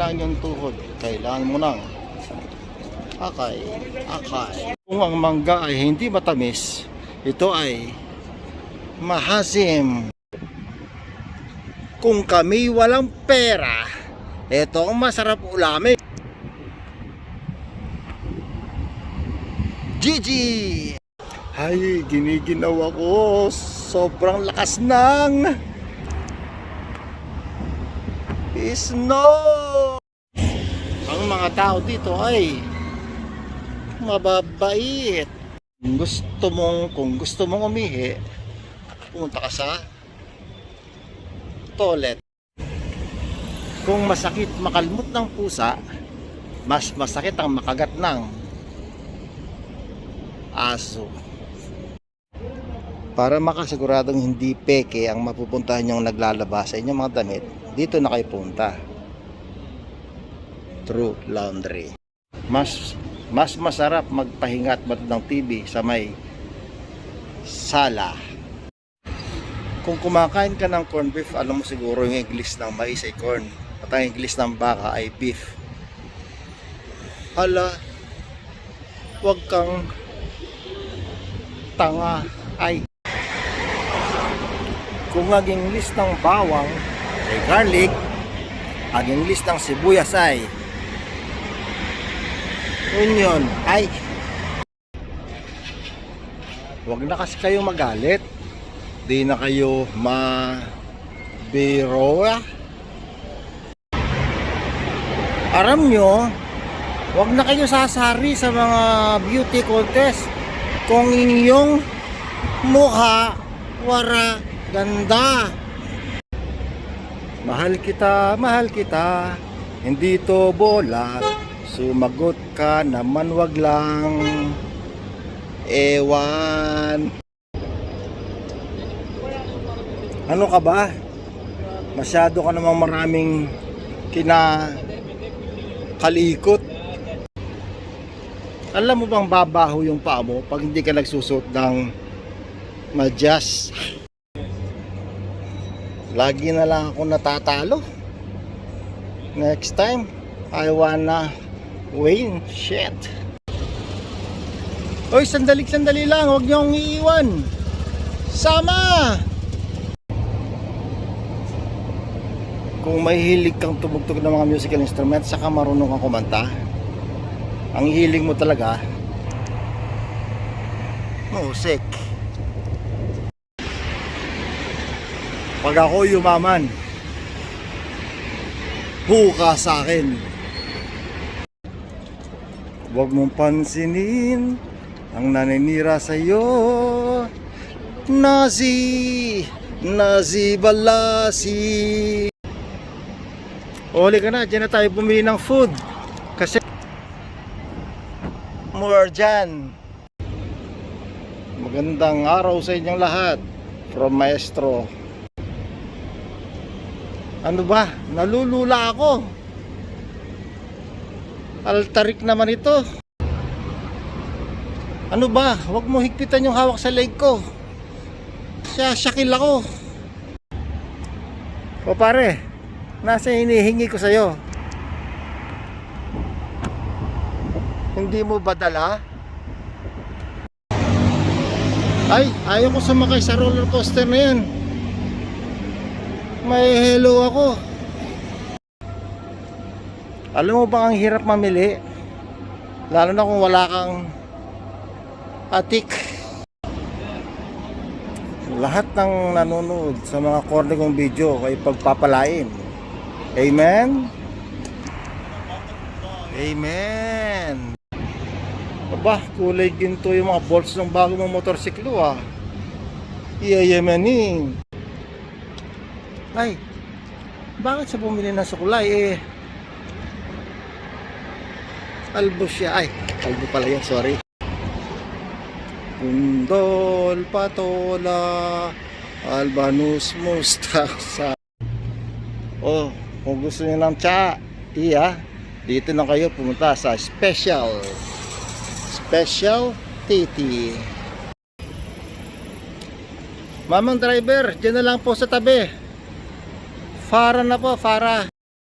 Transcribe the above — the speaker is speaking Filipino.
mahina ang iyong tuhod, kailangan mo ng akay, akay. Kung ang mangga ay hindi matamis, ito ay mahasim. Kung kami walang pera, ito ang masarap ulamin. Gigi! Ay, giniginaw ako. Sobrang lakas ng snow. Ang mga tao dito ay mababait. Kung gusto mong, kung gusto mong umihi, pumunta ka sa toilet. Kung masakit makalmot ng pusa, mas masakit ang makagat ng aso. Para makasiguradong hindi peke ang mapupuntahan yung naglalaba sa inyong mga damit, dito na kayo punta. True Laundry. Mas mas masarap magpahinga at ng TV sa may sala. Kung kumakain ka ng corn beef, alam mo siguro yung English ng mais ay corn at ang English ng baka ay beef. Hala, wag kang tanga ay kung ang English ng bawang ay garlic ang English ng sibuyas ay onion. Ay! Wag na kasi kayo magalit. Di na kayo ma biro aram nyo wag na kayo sasari sa mga beauty contest kung inyong mukha wara ganda. Mahal kita mahal kita. Hindi to bola. Sumagot ka naman wag lang. Ewan. Ano ka ba? Masyado ka namang maraming kina kalikot alam mo bang babaho yung paa mo pag hindi ka nagsusot ng madyas? Lagi na lang ako natatalo. Next time, I wanna win. Shit. Oy, sandali sandali lang. Huwag niyo akong iiwan. Sama! Kung may hilig kang tumugtog ng mga musical instruments, saka marunong kang kumanta, ang hiling mo talaga musik pag ako yumaman buka sa akin. Huwag mong pansinin ang naninira sa'yo. Nazi Nazi Balasi. Uli ka na, dyan na tayo bumili ng food. Kasi more dyan. Magandang araw sa inyong lahat. From Maestro. Ano ba? Nalulula ako. Altarik naman ito. Ano ba? Huwag mo higpitan yung hawak sa leg ko. Siya, syakil ako. O pare, nasa hinihingi ko sa'yo. Hindi mo ba dala? Ay, ayaw ko sumakay sa roller coaster na yan. May hello ako. Alam mo ba ang hirap mamili? Lalo na kung wala kang atik. Lahat ng nanonood sa mga korne kong video ay pagpapalain. Amen? Amen! Aba, kulay ginto yung mga bolts ng bago mong motorsiklo ah. Iyayamanin. Ay, bakit sa bumili ng sukulay eh? Albo siya. Ay, albo pala yan, sorry. Pundol, patola, albanus, mustasa. Oh, kung gusto niyo ng tsa, iya, dito na kayo pumunta sa special special titi mamang driver dyan na lang po sa tabi Fara na po, Fara